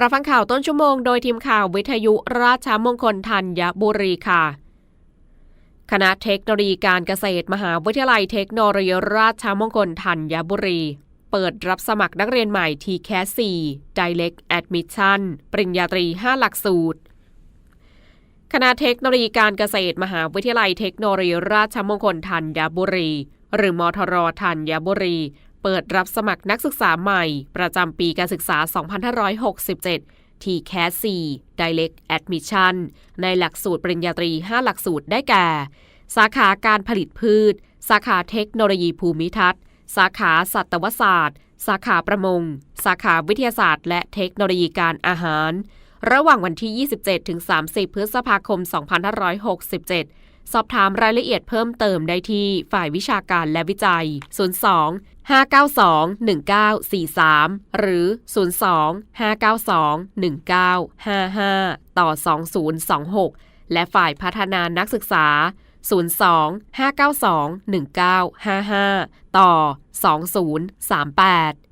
รับฟังข่าวต้นชั่วโมงโดยทีมข่าววิทยุราชมงคลธัญบุรีค่ะ คณะเทคโนโลยีการเกษตรมหาวิทยาลัยเทคโนโลยีราชมงคลธัญบุรี เปิดรับสมัครนักเรียนใหม่ t c a s 4 Direct Admission ปริญญาตรี 5 หลักสูตร คณะเทคโนโลยีการเกษตรมหาวิทยาลัยเทคโนโลยีราชมงคลธัญบุรี หรือมทรธัญบุรี เปิดรับสมัครนักศึกษาใหม่ ประจำปีการศึกษา 2567 t c a s 4 Direct Admission ในหลักสูตรปริญญาตรี 5 หลักสูตรได้แก่ สาขาการผลิตพืช สาขาเทคโนโลยีภูมิทัศน์ สาขาสัตวศาสตร์ สาขาประมง สาขาวิทยาศาสตร์ และเทคโนโลยีการอาหาร ระหว่างวันที่ 27 ถึง 30 พฤษภาคม 2567สอบถามรายละเอียดเพิ่มเติมได้ที่ฝ่ายวิชาการและวิจัย 02 592 1943 หรือ 02 592 1955 ต่อ 2026 และฝ่ายพัฒนานักศึกษา 02 592 1955 ต่อ 2038